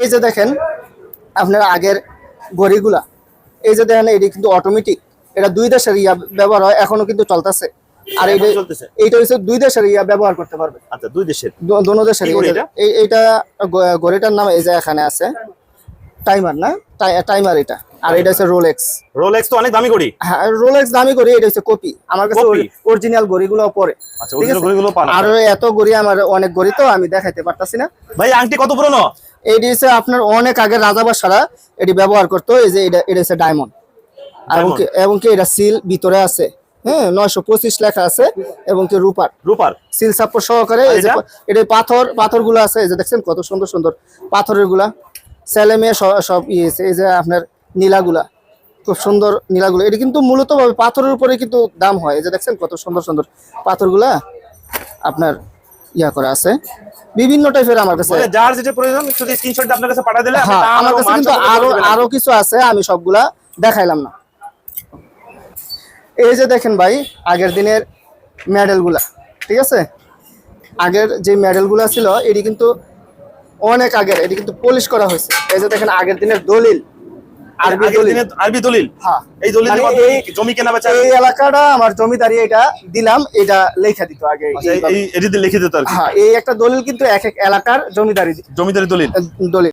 এই যে দেখেন আপনার আগের ঘড়িগুলা এই যে দেখেন এটি কিন্তু অটোমেটিক এটা দুই দেশের ইয়া ব্যবহার হয় এখনও কিন্তু চলতেছে। আর এইটা চলতেছে? এইটা হচ্ছে দুই দেশের ইয়া ব্যবহার করতে পারবে। আচ্ছা দুই দেশের? দোনো দেশের এটা? এইটা ঘড়িটার নাম এই যে এখানে আছে। টাইমার না? টাইমার এটা। আর এটা হচ্ছে রোলেক্স রোলেক্স তো অনেক দামি ঘড়ি। হ্যাঁ রোলেক্স দামি ঘড়ি এটা হচ্ছে কপি আমার কাছে? অরিজিনাল ঘড়িগুলো পরে। আচ্ছা অরিজিনাল ঘড়িগুলো পান আর এত ঘড়ি আমার অনেক ঘড়ি তো আমি দেখাইতে পারতাছি না। ভাই আংটি কত পুরনো? এটি হচ্ছে আপনার অনেক আগে রাজাবাসারা এটি ব্যবহার করতো এই যে এটা এটা হচ্ছে ডায়মন্ড এবং কি এটা সিল ভিতরে আছে। হ্যাঁ নয়শো পঁচিশ লেখা আছে এবং কি রূপার। রূপার? সিল সাপোর্ট সহকারে এই যে এটা? পাথর পাথরগুলো আছে এই যে দেখছেন কত সুন্দর সুন্দর পাথরেরগুলা ছেলে মেয়ে সব ইয়ে আছে। এই যে আপনার নীলাগুলা খুব সুন্দর নীলাগুলো। এটা কিন্তু মূলত ভাবে পাথরের উপরে কিন্তু দাম হয় এই যে দেখছেন কত সুন্দর সুন্দর পাথরগুলা। আপনার ইয়া করা আছে। বিভিন্ন টাইপের আমার কাছে মানে যার যেটা প্রয়োজন শুধু স্ক্রিনশট আপনার কাছে পাঠিয়ে দিলে হ্যাঁ আমার কাছে কিন্তু আরও আরও কিছু আছে আমি সবগুলা দেখাইলাম না। এই যে দেখেন ভাই আগের দিনের মেডেলগুলা ঠিক আছে? আগের যে মেডেলগুলা ছিল এটি কিন্তু অনেক আগের এটি কিন্তু পলিশ করা হয়েছে। এই যে দেখেন আগের দিনের দলিল আরবি দলিল। হ্যাঁ। এই দলিল মানে জমি কেনা বেচা? এই এলাকাটা আমার জমিদারি এটা দিলাম এটা লেখা দিত আগে আচ্ছা, এই- লিখে দিত হ্যাঁ এই একটা দলিল কিন্তু এক এক এলাকার জমিদারি জমিদারি দলিল। দলিল।